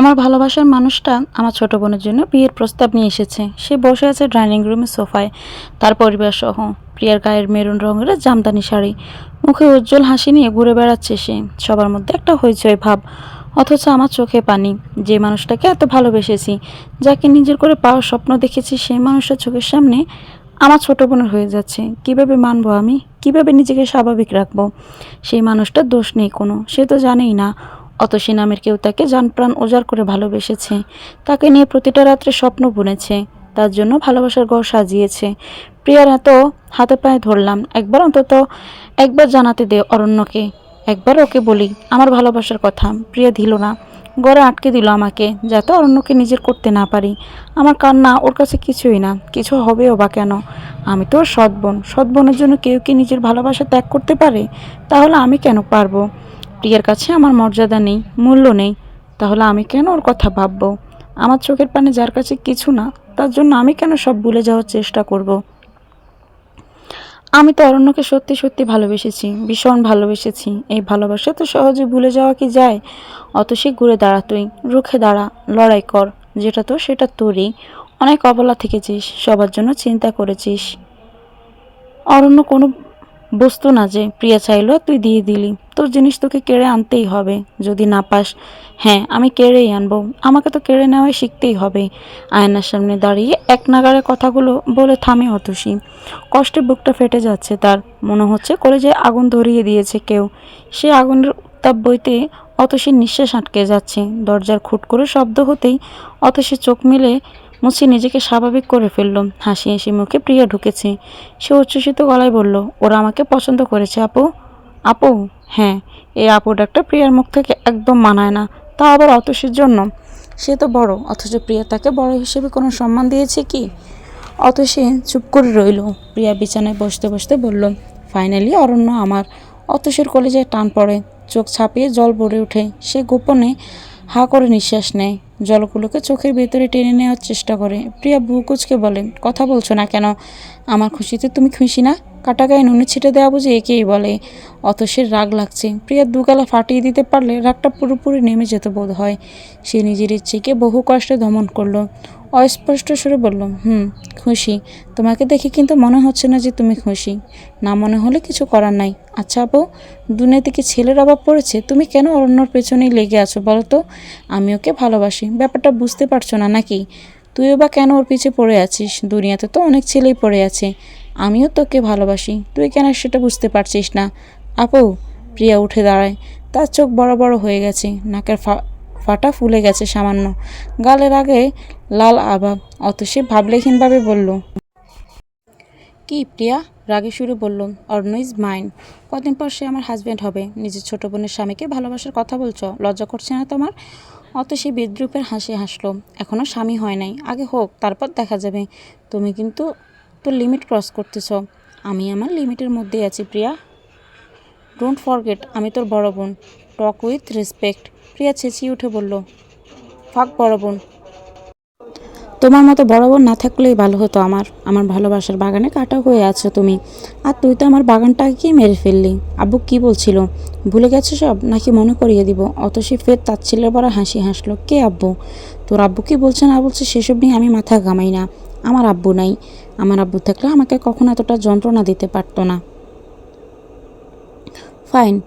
আমার ভালোবাসার মানুষটা আমার ছোট বোনের জন্য বিয়ের প্রস্তাব নিয়ে এসেছে। সে বসে আছে ডাইনিং রুমের সোফায়। তার পরিবার সহ প্রিয়ার গায়ের মেরুন রঙের জামদানি শাড়ি। মুখে উজ্জ্বল হাসি নিয়ে ঘুরে বেড়াচ্ছে সে। সবার মধ্যে একটা হইচই ভাব। অথচ আমার চোখে পানি। যে মানুষটাকে এত ভালোবেসেছি, যাকে নিজের করে পাওয়ার স্বপ্ন দেখেছি, সেই মানুষটা চোখের সামনে আমার ছোট বোনের হয়ে যাচ্ছে। কীভাবে মানবো আমি? কীভাবে নিজেকে স্বাভাবিক রাখব? সেই মানুষটার দোষ নেই কোনো। সে তো জানেই না। অতসী নামের কেউ তাকে জানপ্রাণ উজাড় করে ভালোবেসেছে। তাকে নিয়ে প্রতিটা রাত্রে স্বপ্ন বুনেছে। তার জন্য ভালোবাসার ঘর সাজিয়েছে। প্রিয়ার এত হাতে পায়ে ধরলাম। একবার অন্তত একবার জানাতে দে অরণ্যকে। একবার ওকে বলি, আমার ভালোবাসার কথা। প্রিয়া দিল না। গড়ে আটকে দিল আমাকে, যাতে অরণ্যকে নিজের করতে না পারি। আমার কান্না ওর কাছে কিছুই না। কিছু হবেও বা কেন? আমি তো ওর সৎ বোন। জন্য কেউ কি নিজের ভালোবাসা ত্যাগ করতে পারে? তাহলে আমি কেন পারব? প্রিয়ার কাছে আমার মর্যাদা নেই, মূল্য নেই। তাহলে আমি কেন ওর কথা ভাববো? আমার চোখের পানে যার কাছে কিছু না, তার জন্য আমি কেন সব ভুলে যাওয়ার চেষ্টা করব। আমি তো অরণ্যকে সত্যি সত্যি ভালোবেসেছি, ভীষণ ভালোবেসেছি। এই ভালোবাসা তো সহজে ভুলে যাওয়া কি যায়? অত সে ঘুরে দাঁড়া তুই, রুখে দাঁড়া, লড়াই কর, যেটা তো সেটা তোরই। অনেক অবলা থেকেছিস, সবার জন্য চিন্তা করেছিস। অরণ্য কোনো বস্তু না যে, প্রিয়া চাইলো তুই দিয়ে দিলি। তোর জিনিস তোকে কেড়ে আনতেই হবে। যদি না পাস হ্যাঁ আমি কেড়েই আনব। আমাকে তো কেড়ে নেওয়াই শিখতেই হবে। আয়নার সামনে দাঁড়িয়ে এক নাগারে কথাগুলো বলে থামে অতসী। কষ্টে বুকটা ফেটে যাচ্ছে তার। মনে হচ্ছে কলেজে আগুন ধরিয়ে দিয়েছে কেউ। সে আগুনের উত্তাপ বইতে অতসীর নিঃশ্বাস আটকে যাচ্ছে। দরজার খুট করে শব্দ হতেই অতসী চোখ মিলে মুছি নিজেকে স্বাভাবিক করে ফেলল। হাসি হাসি মুখে প্রিয়া ঢুকেছে। সে উচ্ছ্বসিত গলায় বলল, ওরা আমাকে পছন্দ করেছে, আপু। আপু? হ্যাঁ এই আপু ডাকটা প্রিয়ার মুখ থেকে একদম মানায় না, তা আবার অতসীর জন্য? সে তো বড়, অথচ প্রিয়া তাকে বড় হিসেবে কোনো সম্মান দিয়েছে কি? অত সে চুপ করে রইল। প্রিয়া বিছানায় বসতে বসতে বলল, ফাইনালি অরণ্য আমার। অতসের কলেজে টান পড়ে, চোখ ছাপিয়ে জল ভরে ওঠে। সে গোপনে হা করে নিঃশ্বাস নেয়। জলগুলোকে চোখের ভেতরে টেনে নেওয়ার চেষ্টা করে। প্রিয়া বুকুচকে বলে, কথা বলছো না কেন? আমার খুশিতে তুমি খুশি না? কাটা গায়ে নুনে ছিটে দেওয়া বুঝে একেই বলে। অতসের রাগ লাগছে। প্রিয়ার দুগালা ফাটিয়ে দিতে পারলে রাগটা পুরোপুরি নেমে যেত বোধ হয়। সে নিজের ইচ্ছেকে বহু কষ্টে দমন করল। অস্পষ্ট সুরে বলল, হুম, খুশি। তোমাকে দেখে কিন্তু মনে হচ্ছে না যে তুমি খুশি। না মনে হলে কিছু করার নাই। আচ্ছা আপু, দুনিয়াতে কি ছেলের অভাব পড়েছে? তুমি কেন অরণ্যর পেছনেই লেগে আছো বলো তো আমি ওকে ভালোবাসি। ব্যাপারটা বুঝতে পারছ না নাকি? তুইও বা কেন ওর পিছে পড়ে আছিস? দুনিয়াতে তো অনেক ছেলেই পড়ে আছে। আমিও তোকে ভালোবাসি। তুই কেন সেটা বুঝতে পারছিস না? আপু, প্রিয়া উঠে দাঁড়ায়। তার চোখ বড় বড় হয়ে গেছে। নাকের ফা- ফাটা ফুলে গেছে সামান্য। গালের আগে লাল আভাব। অত সে ভাবলেহীনভাবে বলল, কি প্রিয়া? রাগে সুরে বলল অর্ণ ইজ মাইন। কদিন পর সে আমার হাজব্যান্ড হবে। নিজের ছোট বোনের স্বামীকে ভালোবাসার কথা বলছো, লজ্জা করছে না তোমার? অত সে বিদ্রুপের হাসি হাসলো এখনও স্বামী হয় নাই। আগে হোক, তারপর দেখা যাবে। তুমি কিন্তু তোর লিমিট ক্রস করতেছ। আমি আমার লিমিটের মধ্যেই আছি, প্রিয়া। ডোন্ট ফরগেট আমি তোর বড় বোন। টক উইথ রেসপেক্ট প্রিয়া চেঁচিয়ে উঠে বলল, ফাক বড় বোন। তোমার মতো বড় বোন না থাকলেই ভালো হতো আমার। আমার ভালোবাসার বাগানে কাটা হয়ে আছো তুমি। আর তুই তো আমার বাগানটাকে মেরে ফেললি। আব্বু কি বলছিল? ভুলে গেছো সব? নাকি মনে করিয়ে দিব? অত সে ফের তার তাচ্ছিল্যের বড় হাসি হাসলো। কে আব্বু? তোর আব্বু কি বলছে না বলছে সেসব নিয়ে আমি মাথা ঘামাই না। আমার আব্বু নাই। আমার আব্বু থাকলে আমাকে কখনো এতটা যন্ত্রণা দিতে পারতো না। ফাইন,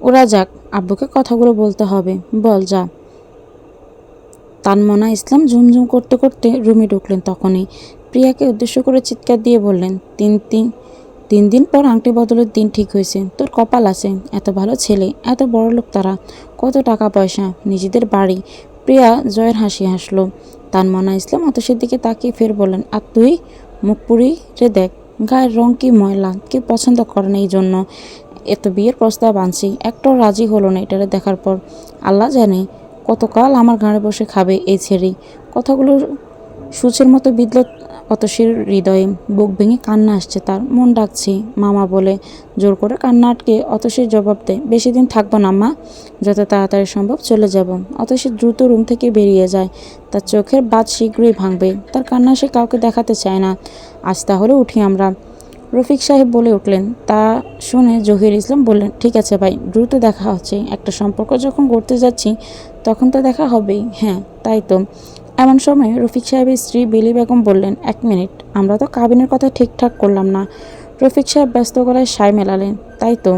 ওরা যাক। আব্বুকে কথাগুলো বলতে হবে। বল, যা। তানমনা ইসলাম ঝুমঝুম করতে করতে রুমে ঢুকলেন তখনই। প্রিয়াকে উদ্দেশ্য করে চিৎকার দিয়ে বললেন, তিন তিন তিন দিন পর আংটি বদলের দিন ঠিক হয়েছে। তোর কপাল আছে, এত ভালো ছেলে, এত বড় লোক তারা, কত টাকা পয়সা, নিজেদের বাড়ি। প্রিয়া জয়ের হাসি হাসলো। তানমনা ইসলাম অতসের দিকে তাকিয়ে ফের বললেন, আর তুই? মুখ রে দেখ, গায়ের রং কি ময়লা কে পছন্দ করে না এই জন্য এত বিয়ের প্রস্তাব আনছি, একটাও রাজি হলো না এটারে দেখার পর। আল্লাহ জানে কতকাল আমার ঘাড়ে বসে খাবে এই ছেড়ি কথাগুলো সূচের মতো বিদল অতসীর হৃদয়ে। বুক ভেঙে কান্না আসছে তার। মন ডাকছে, মামা বলে, জোর করে কান্না আটকে অতসীর জবাব দেয় বেশি দিন থাকব না, মা, যত তাড়াতাড়ি সম্ভব চলে যাব। অতসী দ্রুত রুম থেকে বেরিয়ে যায়। তার চোখের বাদ শীঘ্রই ভাঙবে। তার কান্না সে কাউকে দেখাতে চায় না। আজ তাহলে উঠি আমরা। রফিক সাহেব বলে উঠলেন, তা শুনে জহির ইসলাম বললেন, ঠিক আছে ভাই, দ্রুত দেখা হচ্ছে, একটা সম্পর্ক যখন করতে যাচ্ছি, তখন তো দেখা হবেই। হ্যাঁ তাই তো। এমন সময় রফিক সাহেবের স্ত্রী বেলি বেগম বললেন, এক মিনিট, আমরা তো কাবিনের কথা ঠিকঠাক করলাম না। রফিক সাহেব ব্যস্ত গলায় সায় মেলালেন, তাই তো,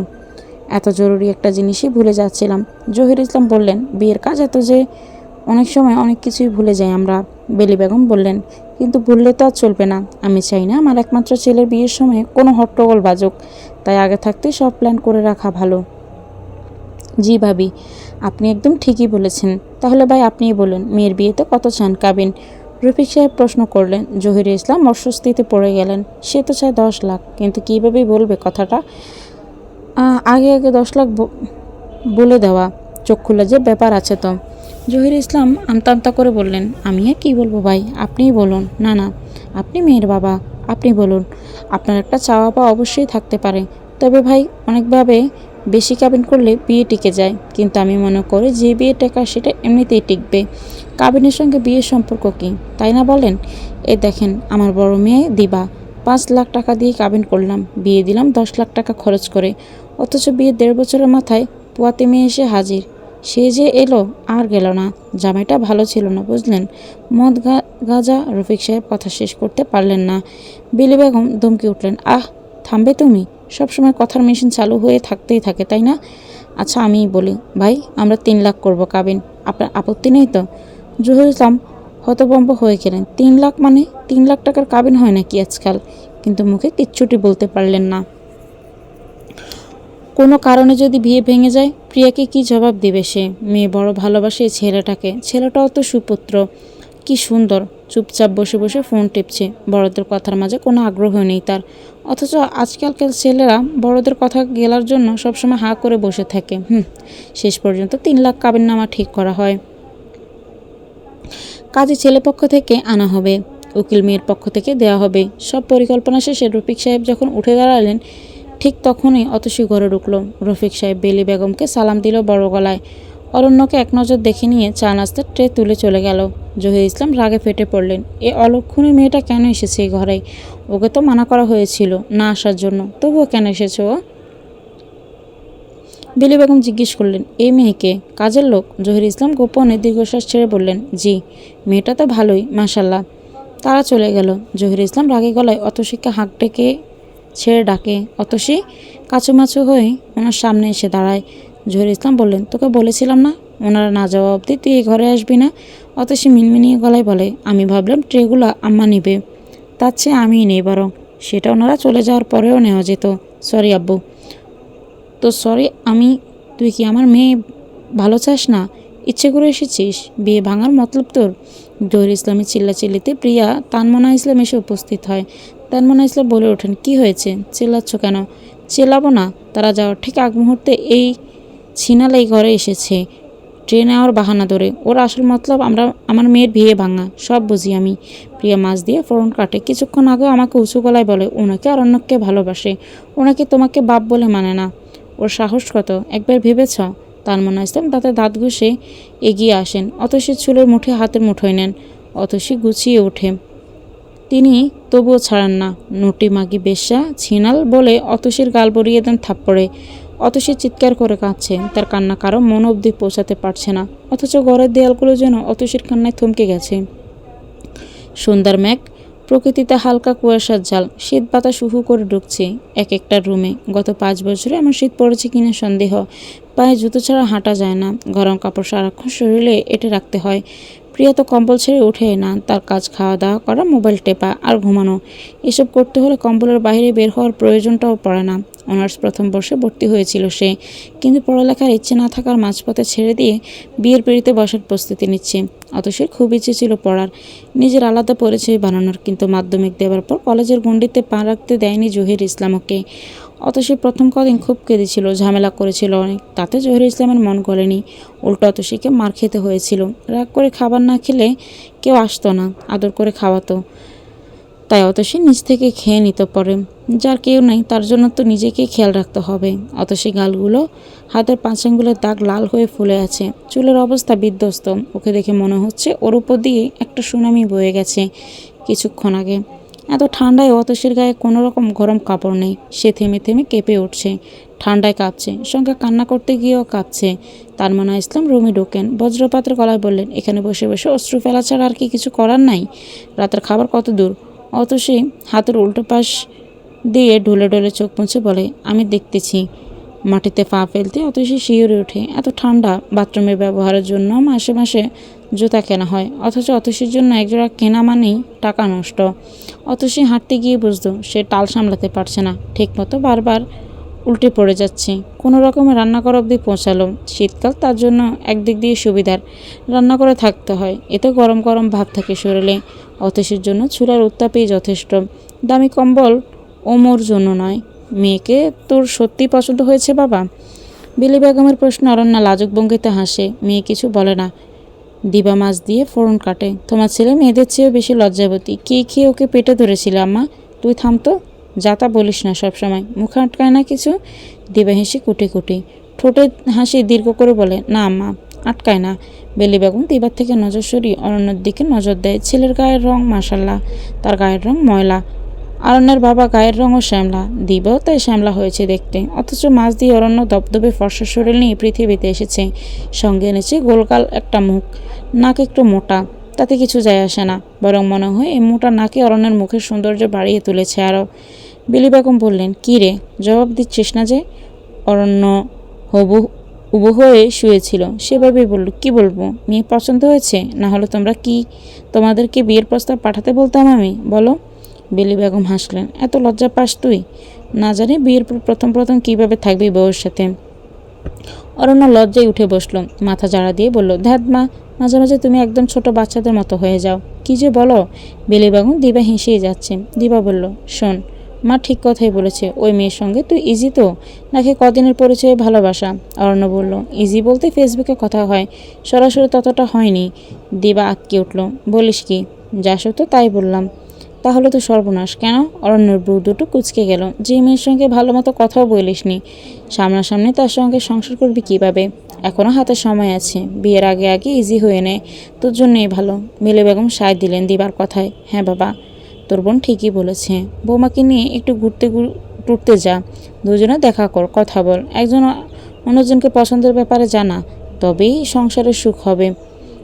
এত জরুরি একটা জিনিসই ভুলে যাচ্ছিলাম। জহির ইসলাম বললেন, বিয়ের কাজ এত যে অনেক সময় অনেক কিছুই ভুলে যাই, আমরা বেলি বেগম বললেন। কিন্তু ভুললে তো আর চলবে না, আমি চাই না আমার একমাত্র ছেলের বিয়ের সময় কোনো হট্টগোল বাজুক। তাই আগে থাকতেই সব প্ল্যান করে রাখা ভালো। জি ভাবি, আপনি একদম ঠিকই বলেছেন। তাহলে ভাই আপনিই বলুন, মেয়ের বিয়েতে কত চান কাবিন? রফিক সাহেব প্রশ্ন করলেন জহির ইসলাম অস্বস্তিতে পড়ে গেলেন, সে তো চায় দশ লাখ, কিন্তু কীভাবে বলবে কথাটা? আগে আগে দশ লাখ বলে দেওয়া, চোখ খুলে যে ব্যাপার আছে তো। জহির ইসলাম আমতা আমতা করে বললেন, আমি আর কী বলব ভাই? আপনিই বলুন। না না, আপনি মেয়ের বাবা, আপনি বলুন। আপনার একটা চাওয়া পাওয়া অবশ্যই থাকতে পারে। তবে ভাই, অনেকভাবে বেশি কাবিন করলে বিয়ে টিকে যায়। কিন্তু আমি মনে করি যে বিয়ে টেকা সেটা এমনিতেই টিকবে। কাবিনের সঙ্গে বিয়ের সম্পর্ক কী, তাই না বলেন? এ দেখেন, আমার বড় মেয়ে দিবা। পাঁচ লাখ টাকা দিয়ে কাবিন করলাম, বিয়ে দিলাম, দশ লাখ টাকা খরচ করে। অথচ বিয়ের দেড় বছরের মাথায় পোয়াতে মেয়ে এসে হাজির। সে যে এলো আর গেল না। জামাইটা ভালো ছিল না, বুঝলেন? মদ গাজা রফিক সাহেব কথা শেষ করতে পারলেন না। বিলি বেগম দমকে উঠলেন, আহ, থামবে তুমি? সবসময় কথার মেশিন চালু হয়ে থাকতেই থাকে, তাই না? আচ্ছা আমিই বলি, ভাই, আমরা তিন লাখ করব, কাবিন। আপনার আপত্তি নেই তো? জহুর ইসলাম হতবম্ব হয়ে গেলেন। তিন লাখ মানে? তিন লাখ টাকার কাবিন হয় নাকি আজকাল? কিন্তু মুখে কিচ্ছুটি বলতে পারলেন না। কোনো কারণে যদি বিয়ে ভেঙে যায় প্রিয়াকে কি জবাব দেবে সে? মেয়ে বড় ভালোবাসে ছেলেটাকে। ছেলেটাও তো সুপুত্র। কি সুন্দর। চুপচাপ বসে বসে ফোন টিপছে। বড়দের কথার মাঝে কোনো আগ্রহ নেই তার। অথচ আজকালকার ছেলেরা বড়দের কথা গেলার জন্য সবসময় হাঁ করে বসে থাকে। হুম, শেষ পর্যন্ত তিন লাখ কাবিন নামা ঠিক করা হয়। কাজে ছেলেপক্ষ থেকে আনা হবে। উকিল মেয়ের পক্ষ থেকে দেওয়া হবে। সব পরিকল্পনা শেষে রফিক সাহেব যখন উঠে দাঁড়ালেন ঠিক তখনই অতসী ঘরে ঢুকলো। রফিক সাহেব বেলি বেগমকে সালাম দিল বড় গলায়। অরণ্যকে এক নজর দেখে নিয়ে চা নাস্তার ট্রে তুলে চলে গেল। জহির ইসলাম রাগে ফেটে পড়লেন। এ অলক্ষণী মেয়েটা কেন এসেছে এই ঘরে? ওকে তো মানা করা হয়েছিল না আসার জন্য। তবুও কেন এসেছে ও? বেলি বেগম জিজ্ঞেস করলেন এই মেয়েকে কাজের লোক? জহির ইসলাম গোপনে দীর্ঘশ্বাস ছেড়ে বললেন, জি, মেয়েটা তো ভালোই মাশাল্লাহ তারা চলে গেল। জহির ইসলাম রাগে গলায় অতসীকে হাঁক ডেকে ছেড়ে ডাকে। অত অতসী কাছুমাছু হয়ে ওনার সামনে এসে দাঁড়ায়। জহির ইসলাম বললেন, তোকে বলেছিলাম না? ওনারা না যাওয়া অবধি তুই এই ঘরে আসবি না? অতসী মিনমিনিয়ে গলায় বলে, আমি ভাবলাম ট্রেগুলো আম্মা নিবে। তার চেয়ে আমিই নেই বরং। সেটা ওনারা চলে যাওয়ার পরেও নেওয়া যেত। সরি আব্বু। তো সরি, আমি, তুই কি আমার মেয়ে ভালো চাস না? ইচ্ছে করে এসেছিস? বিয়ে ভাঙার মতলব তোর? জহির ইসলামের চিল্লাচিল্লিতে প্রিয়া তানমনা ইসলাম এসে উপস্থিত হয়। তানমনা ইসলাম বলে ওঠেন, কি হয়েছে? চিল্লাচ্ছ কেন? চিল্লাবো না। তারা যাওয়ার ঠিক আগ মুহূর্তে এই ছিনাল এই ঘরে এসেছে। ট্রেনে আমার বাহানা ধরে। ওর আসল মতলব, আমরা, আমার মেয়ের বিয়ে ভাঙা। সব বুঝি আমি। প্রিয়া মাছ দিয়ে ফোড়ন কাটে। কিছুক্ষণ আগেও আমাকে উঁচু গলায় বলে, ওনাকে আর অন্যকে ভালোবাসে। ওনাকে তোমাকে বাপ বলে মানে না। ওর সাহস কত? একবার ভেবেছ? তার মনে ইসলাম তাতে দাঁত ঘষে এগিয়ে আসেন। অতসী চুলের মুঠে হাতের মুঠোয় নেন। অতসী গুছিয়ে ওঠে। তিনি তবুও ছাড়ান না। নটি মাগি বেশ্যা, ছিনাল বলে অতসীর গাল বরিয়ে দেন থাপ্পড়ে। অতসী চিৎকার করে কাঁদছে। তার কান্না কারও মন অবধি পৌঁছাতে পারছে না। অথচ ঘরের দেয়ালগুলো যেন অতসীর কান্নায় থমকে গেছে। সুন্দর ম্যাগ প্রকৃতিতে হালকা কুয়াশার জাল শীত বাতাস উহু করে ঢুকছে এক একটা রুমে। গত পাঁচ বছরে আমার শীত পড়েছে কিনা সন্দেহ। পায়ে জুতো ছাড়া হাঁটা যায় না। গরম কাপড় সারাক্ষণ শরীরে এটে রাখতে হয়। প্রিয়া তো কম্বল ছেড়ে ওঠে না, তার কাজ খাওয়া দাওয়া করা, মোবাইল টেপা আর ঘুমানো। এসব করতে হলে কম্বলের বাইরে বের হওয়ার প্রয়োজনটাও পড়ে না। অনার্স প্রথম বর্ষে ভর্তি হয়েছিল সে, কিন্তু পড়ালেখার ইচ্ছে না থাকার মাঝপথে ছেড়ে দিয়ে বিয়ের পিড়িতে বসার প্রস্তুতি নিচ্ছে। অতসীর খুব ইচ্ছে ছিল পড়ার। নিজের আলাদা পরিচয় বানানোর, কিন্তু মাধ্যমিক দেওয়ার পর কলেজের গণ্ডিতে পা রাখতে দেয়নি জহির ইসলাম ওকে অতসী প্রথম কদিন খুব কেঁদেছিল, ঝামেলা করেছিল অনেক। তাতে জহির ইসলামের মন গলেনি। উল্টো অতসীকে মার খেতে হয়েছিল। রাগ করে খাবার না খেলে কেউ আসতো না, আদর করে খাওয়াতো। তাই অতসী নিজ থেকে খেয়ে নিতে পারে। যার কেউ নেই, তার জন্য তো নিজেকেই খেয়াল রাখতে হবে। অত অতসী গালগুলো, হাতের আঙ্গুলের দাগ লাল হয়ে ফুলে আছে। চুলের অবস্থা বিধ্বস্ত। ওকে দেখে মনে হচ্ছে ওর উপর দিয়ে একটা সুনামি বয়ে গেছে। কিছুক্ষণ আগে এত ঠান্ডায় অতসীর গায়ে কোনো রকম গরম কাপড় নেই। সে থেমে থেমে কেঁপে উঠছে। ঠান্ডায় কাঁপছে সঙ্গে কান্না করতে গিয়েও কাঁপছে তার মনে ইসলাম রুমে ঢোকেন। বজ্রপাতের গলায় বললেন, এখানে বসে বসে অশ্রু ফেলা ছাড়া আর কি কিছু করার নাই? রাতের খাবার কত দূর? অতসী হাতের উল্টো পাশ দিয়ে ঢুলে ঢলে চোখ মুছে বলে, আমি দেখতেছি। মাটিতে পা ফেলতে অতসী শিওরে ওঠে। এত ঠান্ডা বাথরুমের ব্যবহারের জন্য মাসে মাসে জুতা কেনা হয়। অথচ অতসীর জন্য একজোড়া কেনা মানেই টাকা নষ্ট। অতসী হাঁটতে গিয়ে বুঝতো সে টাল সামলাতে পারছে না। ঠিকমতো বারবার উল্টে পড়ে যাচ্ছে। কোনো রকমে রান্না করা অবধি পৌঁছালো। শীতকাল তার জন্য একদিক দিয়ে সুবিধার। রান্না করে থাকতে হয়। এতে গরম গরম ভাব থাকে শরীরে। অতসীর জন্য চুলার উত্তাপেই যথেষ্ট। দামি কম্বল ওমর জন্য নয়। মেয়েকে তোর সত্যি পছন্দ হয়েছে বাবা? বিলি বেগমের প্রশ্ন অরণ্যা লাজুক ভঙ্গিতে হাসে। মেয়ে কিছু বলে না। দিবা মাছ দিয়ে ফোড়ন কাটে। তোমার ছেলে মেয়েদের চেয়েও বেশি লজ্জাবতী। কে খেয়ে ওকে পেটে ধরেছিল, আম্মা? তুই থামতো যাতা বলিস না সবসময়। মুখে আটকায় না কিছু? দিবা হেসে কুটি কুটি। ঠোঁটে হাসি দীর্ঘ করে বলে, না, আম্মা, আটকায় না। বেলি বেগম দিবার থেকে নজর সরিয়ে অরণ্যের দিকে নজর দেয়। ছেলের গায়ের রং মাসাল্লাহ তার গায়ের রং ময়লা। অরণ্যের বাবা গায়ের রঙও শ্যামলা দিবাও তাই শ্যামলা হয়েছে দেখতে। অথচ মাছ দিয়ে অরণ্য দবদবে ফর্সা শরীর নিয়ে পৃথিবীতে এসেছে। সঙ্গে এনেছে গোলকাল একটা মুখ, নাক একটু মোটা, তাতে কিছু যায় আসে না। বরং মনে হয় এই মোটা নাকে অরণ্যের মুখের সৌন্দর্য বাড়িয়ে তুলেছে আরও। বিলি বেগম বললেন, কী রে, জবাব দিচ্ছিস না যে? অরণ্য হবু, উবু হয়ে শুয়েছিল। সেভাবেই বলল, কি বলব, মেয়ে পছন্দ হয়েছে? না হলে তোমরা কি তোমাদেরকে বিয়ের প্রস্তাব পাঠাতে বলতাম আমি? বলো। বেলি বেগম হাসলেন, এত লজ্জা পাস তুই? না জানি বিয়ের পর প্রথম প্রথম কীভাবে থাকবি বউয়ের সাথে? অরণ্য লজ্জায় উঠে বসল, মাথা জাড়া দিয়ে বলল, ধ্যাত মা, মাঝে মাঝে তুমি একদম ছোট বাচ্চাদের মতো হয়ে যাও। কি যে বলো? বেলি বেগম দিবা হেসেই যাচ্ছে। দিবা বলল, শোন, মা ঠিক কথাই বলেছে, ওই মেয়ের সঙ্গে তুই ইজি তো? নাকি কদিনের পরিচয়ে ভালোবাসা? অরণ্য বলল ইজি বলতে ফেসবুকে কথা হয়, সরাসরি ততটা হয়নি। দিবা আটকে উঠল, বলিস কি? যা সত্য তাই বললাম। তাহলে তো সর্বনাশ। কেন? অরণ্যের ব্রু দুটো কুচকে গেল। যে মেয়ের সঙ্গে ভালো মতো কথাও বলিসনি। সামনাসামনি তার সঙ্গে সংসার করবি কীভাবে? এখনও হাতে সময় আছে। বিয়ের আগে আগে ইজি হয়ে নে। তোর জন্যই ভালো। মিলে বেগম সায় দিলেন দিবার কথায়। হ্যাঁ বাবা। তোর বোন ঠিকই বলেছে। বৌমাকে নিয়ে একটু ঘুরতে টুরতে যা। দুজনে দেখা কর, কথা বল। একজন অন্যজনকে পছন্দের ব্যাপারে জানা। তবেই সংসারের সুখ হবে।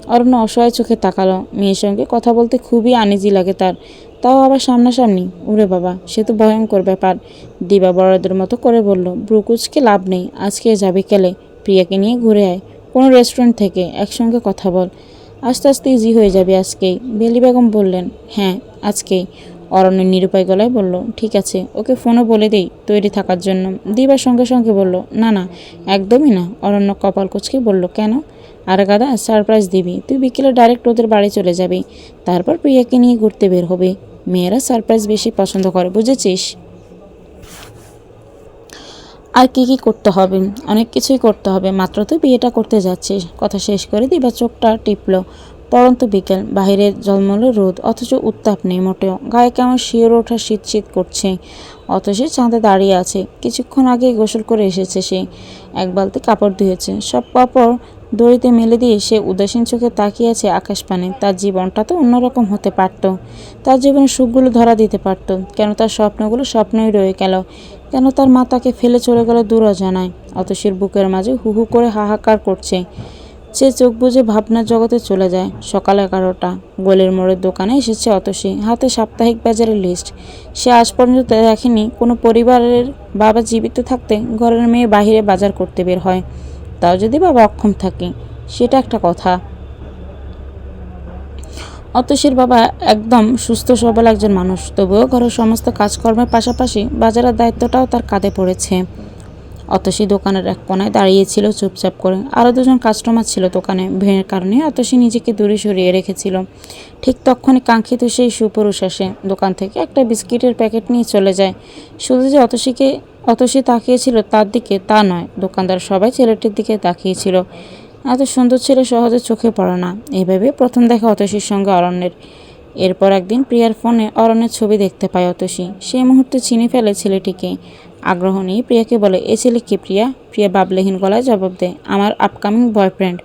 অরণ্য অসহায় চোখে তাকালো। মেয়ের সঙ্গে কথা বলতে খুবই আনিজি লাগে তার। তাও আবার সামনাসামনি উরে বাবা, সে তো ভয়ঙ্কর ব্যাপার। দিবা বড়দের মতো করে বলল, ব্রুকুচকে লাভ নেই, আজকে যাবি কেলে? প্রিয়াকে নিয়ে ঘুরে আয়। কোনো রেস্টুরেন্ট থেকে, একসঙ্গে কথা বল। আস্তে আস্তে ইজি হয়ে যাবে আজকেই। বেলি বেগম বললেন হ্যাঁ আজকেই। অরণ্যের নিরুপায় গলায় বলল, ঠিক আছে, ওকে ফোনও বলে দেই তৈরি থাকার জন্য। দিবার সঙ্গে সঙ্গে বলল, না না, একদমই না। অরণ্য কপাল কুচকে বলল, কেন? আর গাদা সারপ্রাইজ দিবি। তুই বিকেলে ডাইরেক্ট ওদের বাড়ি চলে যাবি। তারপর প্রিয়াকে নিয়ে ঘুরতে বের হবে। মেয়েরা সারপ্রাইজ বেশি পছন্দ করে, বুঝেছিস? আর কি কি করতে হবে? অনেক কিছুই করতে হবে। মাত্র তো বিয়েটা করতে যাচ্ছিস। কথা শেষ করে দিবা চোখটা টিপলো। পরন্ত বিকেল বাহিরে জলমলে রোদ, অথচ উত্তাপ নেই মোটেও। গায়ে কেমন শিওর ওঠা শীত শীত করছে। অথচ চাঁদে দাঁড়িয়ে আছে। কিছুক্ষণ আগে গোসল করে এসেছে সে। এক বালতি কাপড় ধুয়েছে। সব কাপড় দড়িতে মেলে দিয়ে সে উদাসীন চোখে তাকিয়ে আছে আকাশ পানে তার জীবনটা তো অন্যরকম হতে পারত। তার জীবনে সুখগুলো ধরা দিতে পারত। কেন তার স্বপ্নগুলো স্বপ্নই রয়ে গেল? কেন তার মা তাকে ফেলে চলে গেল দূর অজানায় অতসীর বুকের মাঝে হু হু করে হাহাকার করছে। সে চোখ বুঝে ভাবনার জগতে চলে যায়। সকাল এগারোটা। গোলের মোড়ের দোকানে এসেছে অতসী। হাতে সাপ্তাহিক বাজারের লিস্ট সে আজ পর্যন্ত দেখেনি কোনো পরিবারের বাবা জীবিত থাকতে ঘরের মেয়ে বাহিরে বাজার করতে বের হয়। তাও যদি বাবা অক্ষম থাকে, সেটা একটা কথা। অতসীর বাবা একদম সুস্থ, সবল একজন মানুষ। তবুও ঘরের সমস্ত কাজকর্মের পাশাপাশি বাজারের দায়িত্বটাও তার কাঁধে পড়েছে। অতসী দোকানের এক কোনায় দাঁড়িয়েছিল, চুপচাপ করে। আরও দুজন কাস্টমার ছিল দোকানে। ভিড়ের কারণে অতসী নিজেকে দূরে সরিয়ে রেখেছিল। ঠিক তখনই কাঙ্ক্ষিত সেই সুপুরুষ আসে। দোকান থেকে একটা বিস্কিটের প্যাকেট নিয়ে চলে যায়। শুধু যে অতসীকে অতসী তাকিয়েছিল তার দিকে, তা নয়। দোকানদার সবাই ছেলেটির দিকে তাকিয়েছিল। এত সুন্দর ছেলে সহজে চোখে পড়ে না। এইভাবে প্রথম দেখা অতসীর সঙ্গে অরণ্যের। এরপর একদিন প্রিয়ার ফোনে অরণ্যের ছবি দেখতে পায় অতসী। সেই মুহূর্তে চিনে ফেলে ছেলেটিকে। আগ্রহ নিয়ে প্রিয়াকে বলে, এ ছেলে কে প্রিয়া? প্রিয়া বাবলেহীন গলায় জবাব দেয়, আমার আপকামিং বয়ফ্রেন্ড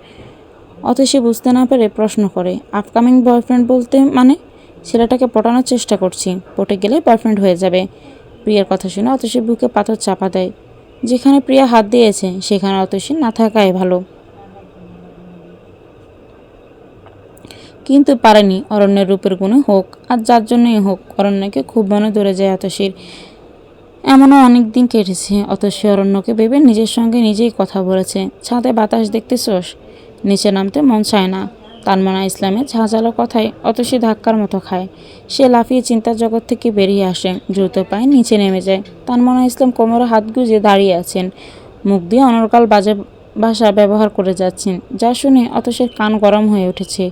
অতসী বুঝতে না পেরে প্রশ্ন করে আপকামিং বয়ফ্রেন্ড বলতে মানে? ছেলেটাকে পটানোর চেষ্টা করছি। পটে গেলে বয়ফ্রেন্ড হয়ে যাবে। প্রিয়ার কথা শুনে অতসীর বুকে পাথর চাপা দেয়। যেখানে প্রিয়া হাত দিয়েছে, সেখানে অতসী না থাকাই ভালো। কিন্তু পারেনি অরণ্যের রূপের গুণে হোক, আর যার জন্যই হোক, অরণ্যকে খুব মনে ধরে যায় অতসীর। এমনও অনেক দিন কেটেছে, অতসী অরণ্যকে ভেবে নিজের সঙ্গে নিজেই কথা বলেছে। ছাদে বাতাস দেখতে দেখতেছোস? নিচে নামতে মন চায় না। তানমনা ইসলামের ঝাঁঝালো কথায় অতসী ধাক্কার মতো খায়। সে লাফিয়ে চিন্তার জগৎ থেকে বেরিয়ে আসে, দ্রুত পায়ে নিচে নেমে যায়। তানমনা ইসলাম কোমরে হাত গুজে দাঁড়িয়ে আছেন। মুখ দিয়ে অনর্কাল বাজে ভাষা ব্যবহার করে যাচ্ছেন, যা শুনে অতসের কান গরম হয়ে উঠেছে।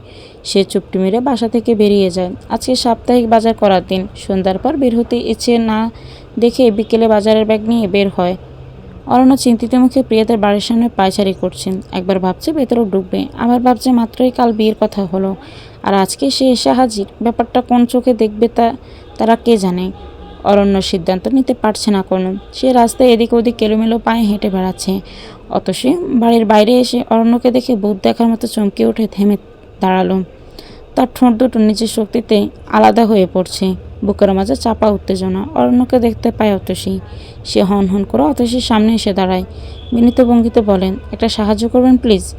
সে চুপটি মেরে বাসা থেকে বেরিয়ে যায়। আজকে সাপ্তাহিক বাজার করার দিন। সন্ধ্যার পর বের হতে ইচ্ছে না দেখে বিকেলে বাজারের ব্যাগ নিয়ে বের হয়। অরণ্য চিন্তিত মুখে প্রিয়াদের বাড়ির সামনে পায়চারি করছেন একবার ভাবছে ভেতরেও ডুববে আবার ভাবছে মাত্রই কাল বিয়ের কথা হলো। আর আজকে সে এসে হাজির, ব্যাপারটা কোন চোখে দেখবে তা, তারা কে জানে? অরণ্য সিদ্ধান্ত নিতে পারছে না কোনো। সে রাস্তায় এদিক ওদিক কেলোমেলো পায়ে হেঁটে বেড়াচ্ছে। অত সে বাড়ির বাইরে এসে অরণ্যকে দেখে ভূত দেখার মতো চমকে উঠে থেমে দাঁড়াল। তার ঠোঁট দুটো নিজের শক্তিতে আলাদা হয়ে পড়ছে। বুকের মাঝে চাপা উত্তেজনা, অরণ্যকে দেখতে পায় অতসী। সে হন হন করে অতসীর সামনে এসে দাঁড়ায়। বিনীত ভঙ্গিতে বলেন, একটা সাহায্য করবেন, প্লিজ?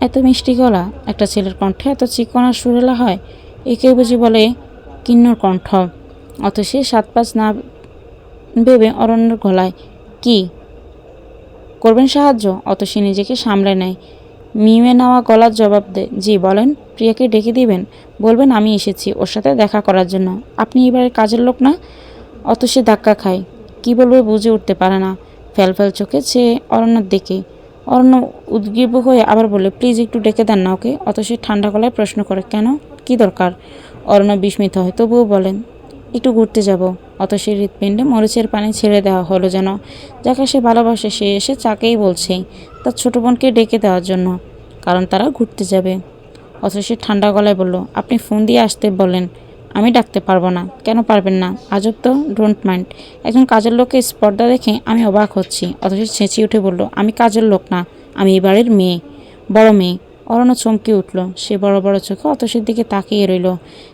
এত মিষ্টি গলা, একটা ছেলের কণ্ঠে এত চিকন সুরেলা হয় একে বুঝি বলে কিন্নর কণ্ঠ। অতসী সাত পাঁচ না ভেবে অরণ্যের গলায়, কি? করবেন সাহায্য? অতসী নিজেকে সামলে নেয়। মিমে নেওয়া গলার জবাব দেয় জি, বলেন, প্রিয়াকে ডেকে দিবেন? বলবেন, আমি এসেছি ওর সাথে দেখা করার জন্য। আপনি এবারে কাজের লোক না? অত সে ধাক্কা খায়। কি বলবে, বুঝে উঠতে পারে না। ফ্যাল ফ্যাল চোখে সে অরণ্যর দিকে। অরণ্য উদ্গ্রীব হয়ে আবার বলে, প্লিজ একটু ডেকে দেন না ওকে। অত সে ঠান্ডা গলায় প্রশ্ন করে, কেন? কি দরকার? অরণ্য বিস্মিত হয়, তবুও বলেন একটু ঘুরতে যাব। অত সে হৃৎপিণ্ডে মরিচের পানি ছেড়ে দেওয়া হলো যেন। যাকে সে ভালোবাসে, সে এসে চাকেই বলছে, তার ছোট বোনকে ডেকে দেওয়ার জন্য, কারণ তারা ঘুরতে যাবে। অথচ ঠান্ডা গলায় বলল, আপনি ফোন দিয়ে আসতে বলেন, আমি ডাকতে পারব না। কেন পারবেন না? আজব তো ডোন্ট মাইন্ড একজন কাজের লোককে স্পর্ধা দেখে আমি অবাক হচ্ছি। অথচ চেঁচিয়ে উঠে বলল, আমি কাজের লোক না, আমি এই বাড়ির মেয়ে, বড় মেয়ে। অরণ্য চমকে উঠল। সে বড় বড় চোখে অতসীর দিকে তাকিয়ে রইল।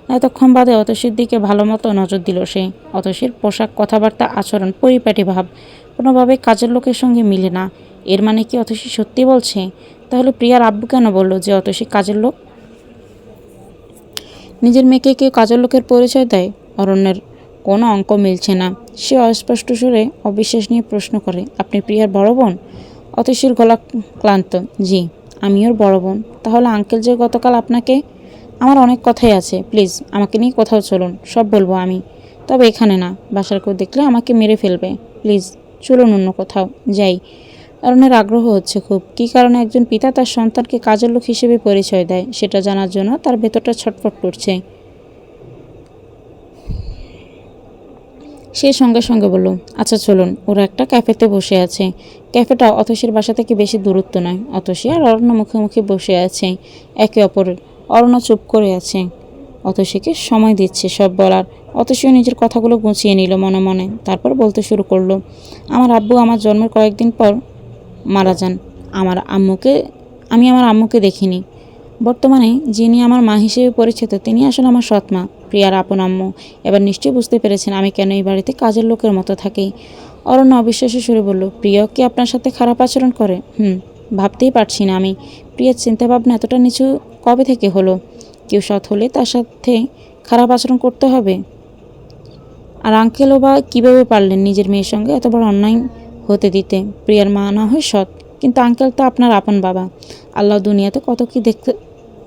এতক্ষণ বাদে অতসীর দিকে ভালো মতো নজর দিল সে। অতসীর পোশাক কথাবার্তা, আচরণ, পরিপাটি ভাব কোনোভাবে কাজের লোকের সঙ্গে মিলে না। এর মানে কি অতসী সত্যি বলছে? তাহলে প্রিয়ার আব্বু কেন বলল যে অতসী কাজের লোক? নিজের মেয়েকে কেউ কাজের লোকের পরিচয় দেয়? অরণ্যের কোনো অঙ্ক মিলছে না। সে অস্পষ্ট সুরে অবিশ্বাস নিয়ে প্রশ্ন করে, আপনি প্রিয়ার বড় বোন? অতসীর গলা ক্লান্ত, জি। আমি ওর বড় বোন। তাহলে আঙ্কেল যে গতকাল আপনাকে, আমার অনেক কথাই আছে। প্লিজ আমাকে নিয়ে কোথাও চলুন, সব বলব আমি। তবে এখানে না, বাসার কেউ দেখলে আমাকে মেরে ফেলবে। প্লিজ চলুন অন্য কোথাও, যাই। অরণের আগ্রহ হচ্ছে খুব। কি কারণে একজন পিতা তার সন্তানকে কাজের লোক হিসেবে পরিচয় দেয়, সেটা জানার জন্য তার ভেতরটা ছটফট করছে। সে সঙ্গে সঙ্গে বলল আচ্ছা চলুন। ওরা একটা ক্যাফেতে বসে আছে। ক্যাফেটা অতসীর বাসা থেকে বেশি দূরত্ব নয়। অতসী আর অরণ্য মুখে মুখে বসে আছে। একে অপরের অরণ্য চুপ করে আছে। অতসীকে সময় দিচ্ছে সব বলার। অতসীও নিজের কথাগুলো গুছিয়ে নিল মনে মনে। তারপর বলতে শুরু করল, আমার আব্বু আমার জন্মের কয়েকদিন পর মারা যান। আমার আম্মুকে, আমি আমার আম্মুকে দেখিনি। বর্তমানে যিনি আমার মা হিসেবে পরিচিত, তিনি আসলে আমার সৎ মা, প্রিয়ার আপন আম্মু। এবার নিশ্চয়ই বুঝতে পেরেছেন আমি কেন এই বাড়িতে কাজের লোকের মতো থাকি। অরণ্য অবিশ্বাসে সুরে বলল, প্রিয় কি আপনার সাথে খারাপ আচরণ করে? হুম, ভাবতেই পারছি না আমি। প্রিয়ার চিন্তাভাবনা এতটা নিচু কবে থেকে হলো? কেউ সৎ হলে তার সাথে খারাপ আচরণ করতে হবে? আর আঙ্কেলও বা কীভাবে পারলেন নিজের মেয়ের সঙ্গে এত বড় অন্যায় হতে দিতে? প্রিয়ার মা না হয় সৎ, কিন্তু আঙ্কেল তো আপনার আপন বাবা। আল্লাহ দুনিয়াতে কত কি দেখতে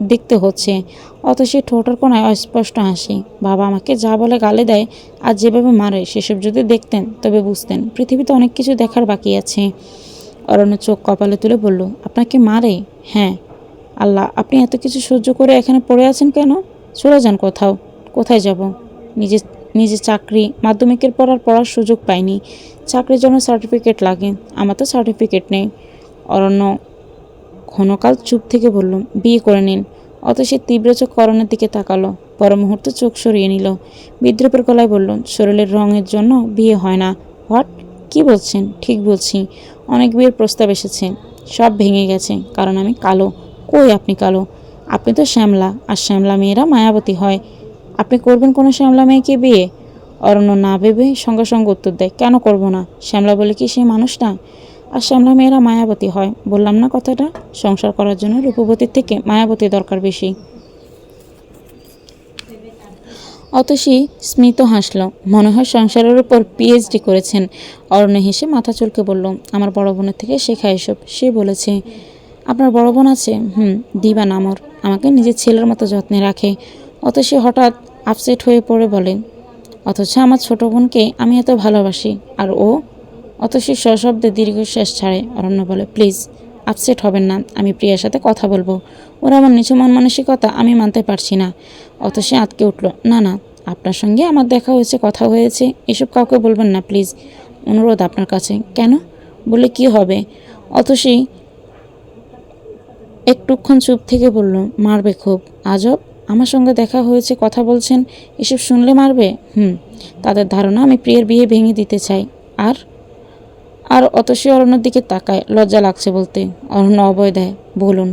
দেখতে হচ্ছে। অত সে ঠোঁটের কোনায় অস্পষ্ট হাসি। বাবা আমাকে যা বলে গালে দেয় আর যেভাবে মারে, সেসব যদি দেখতেন, তবে বুঝতেন। পৃথিবীতে অনেক কিছু দেখার বাকি আছে। অরণ্য চোখ কপালে তুলে বলল আপনাকে মারে? হ্যাঁ। আল্লাহ, আপনি এত কিছু সহ্য করে এখানে পড়ে আছেন কেন? চলে যান কোথাও? কোথায় যাব? নিজে নিজে চাকরি, মাধ্যমিকের পর আর পড়ার সুযোগ পাইনি। চাকরির জন্য সার্টিফিকেট লাগে। আমার তো সার্টিফিকেট নেই। অরণ্য ক্ষণকাল চুপ থেকে বলল বিয়ে করে নিন। অত সে তীব্র চোখ করণের দিকে তাকালো। পর মুহূর্তে চোখ সরিয়ে নিল। বিদ্রুপের গলায় বলল শরীরের রঙের জন্য বিয়ে হয় না। হোয়াট? কি বলছেন? ঠিক বলছি, অনেক বিয়ের প্রস্তাব এসেছে। সব ভেঙে গেছে, কারণ আমি কালো। কই আপনি কালো? আপনি তো শ্যামলা, আর শ্যামলা মেয়েরা মায়াবতী হয়। আপনি করবেন কোনো শ্যামলা মেয়েকে বিয়ে? অরণ্য না ভেবে সঙ্গে সঙ্গে উত্তর দেয়, কেন করব না? শ্যামলা বলে কি সে মানুষ না? আর শ্যামলা মেয়েরা মায়াবতী হয়। বললাম, না, কথাটা। সংসার করার জন্য রূপবতীর থেকে মায়াবতী দরকার বেশি। অতসী স্মিত হাসল। মনে হয় সংসারের উপর পিএইচডি করেছেন। অরণ্য হেসে মাথা চুলকে বলল, আমার বড় বোনের থেকে শেখা এসব। সে বলেছে, আপনার বড় বোন আছে? হুম, দিবা নামর আমাকে নিজের ছেলের মতো যত্নে রাখে। অতসী হঠাৎ আপসেট হয়ে পড়ে বলে, অথচ আমার ছোট বোনকে আমি এত ভালোবাসি। আর ও অতসী সশব্দে দীর্ঘশ্বাস ছাড়ে। অরণ্য বলে, প্লিজ, আপসেট হবেন না, আমি প্রিয়ার সাথে কথা বলব। ওরা আমার নিচু মন মানসিকতা আমি মানতে পারছি না। অতসী আটকে উঠল, না না, আপনার সঙ্গে আমার দেখা হয়েছে, কথা হয়েছে, এসব কাউকে বলবেন না, প্লিজ। অনুরোধ আপনার কাছে। কেন? বলে কি হবে? অতসী একটুক্ষণ চুপ থেকে বলল, মারবে খুব। আজব, আমার সঙ্গে দেখা হয়েছে, কথা বলছেন, এসব শুনলে মারবে? হুম, তাদের ধারণা আমি প্রিয়ের বিয়ে ভেঙে দিতে চাই। আর আর অতসী অরণ্যের দিকে তাকায় লজ্জা লাগছে বলতে। অরণ্য অভয় দেয় বলুন।